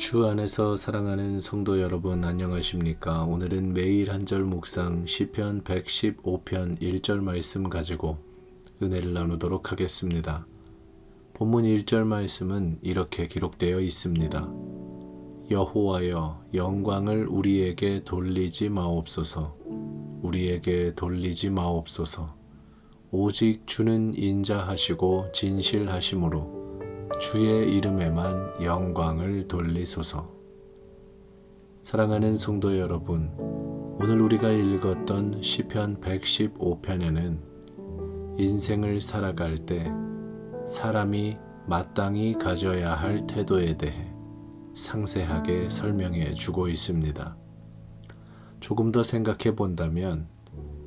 주 안에서 사랑하는 성도 여러분 안녕하십니까? 오늘은 매일 한 절 묵상 시편 115편 1절 말씀 가지고 은혜를 나누도록 하겠습니다. 본문 1절 말씀은 이렇게 기록되어 있습니다. 여호와여 영광을 우리에게 돌리지 마옵소서 우리에게 돌리지 마옵소서 오직 주는 인자하시고 진실하심으로 주의 이름에만 영광을 돌리소서. 사랑하는 성도 여러분, 오늘 우리가 읽었던 시편 115편에는 인생을 살아갈 때 사람이 마땅히 가져야 할 태도에 대해 상세하게 설명해 주고 있습니다. 조금 더 생각해 본다면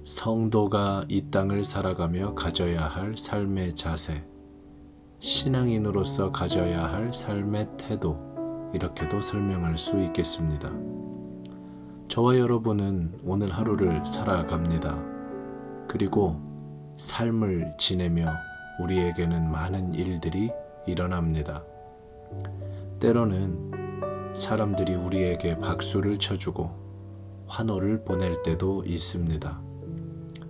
성도가 이 땅을 살아가며 가져야 할 삶의 자세, 신앙인으로서 가져야 할 삶의 태도, 이렇게도 설명할 수 있겠습니다. 저와 여러분은 오늘 하루를 살아갑니다. 그리고 삶을 지내며 우리에게는 많은 일들이 일어납니다. 때로는 사람들이 우리에게 박수를 쳐주고 환호를 보낼 때도 있습니다.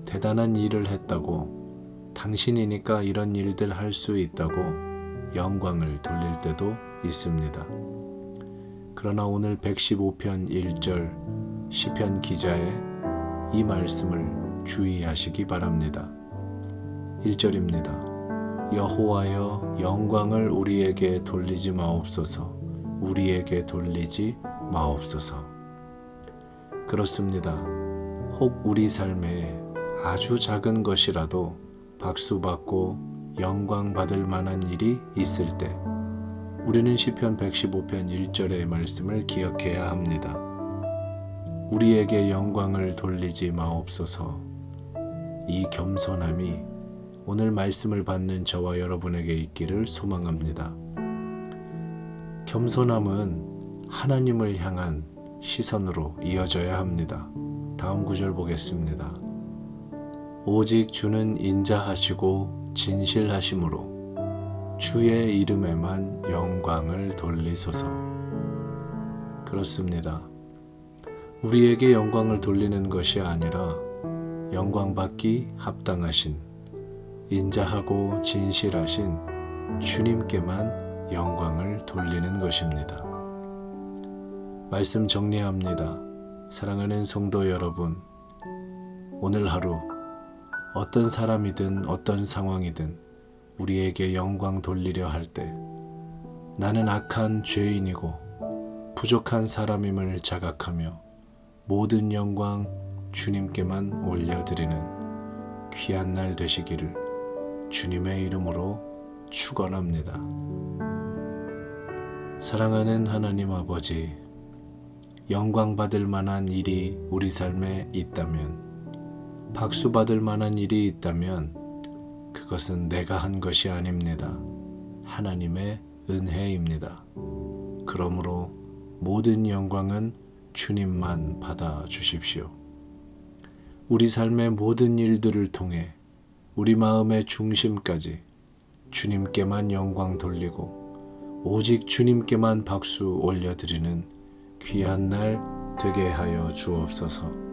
대단한 일을 했다고 당신이니까 이런 일들 할 수 있다고 영광을 돌릴 때도 있습니다. 그러나 오늘 115편 1절 시편 기자의 이 말씀을 주의하시기 바랍니다. 1절입니다. 여호와여 영광을 우리에게 돌리지 마옵소서. 우리에게 돌리지 마옵소서. 그렇습니다. 혹 우리 삶에 아주 작은 것이라도 박수받고 영광 받을 만한 일이 있을 때 우리는 시편 115편 1절의 말씀을 기억해야 합니다. 우리에게 영광을 돌리지 마옵소서. 이 겸손함이 오늘 말씀을 받는 저와 여러분에게 있기를 소망합니다. 겸손함은 하나님을 향한 시선으로 이어져야 합니다. 다음 구절 보겠습니다. 오직 주는 인자하시고 진실하심으로 주의 이름에만 영광을 돌리소서. 그렇습니다. 우리에게 영광을 돌리는 것이 아니라 영광받기 합당하신 인자하고 진실하신 주님께만 영광을 돌리는 것입니다. 말씀 정리합니다. 사랑하는 성도 여러분, 오늘 하루 어떤 사람이든 어떤 상황이든 우리에게 영광 돌리려 할 때 나는 악한 죄인이고 부족한 사람임을 자각하며 모든 영광 주님께만 올려드리는 귀한 날 되시기를 주님의 이름으로 축원합니다. 사랑하는 하나님 아버지, 영광 받을 만한 일이 우리 삶에 있다면, 박수 받을 만한 일이 있다면, 그것은 내가 한 것이 아닙니다. 하나님의 은혜입니다. 그러므로 모든 영광은 주님만 받아 주십시오. 우리 삶의 모든 일들을 통해 우리 마음의 중심까지 주님께만 영광 돌리고 오직 주님께만 박수 올려드리는 귀한 날 되게 하여 주옵소서.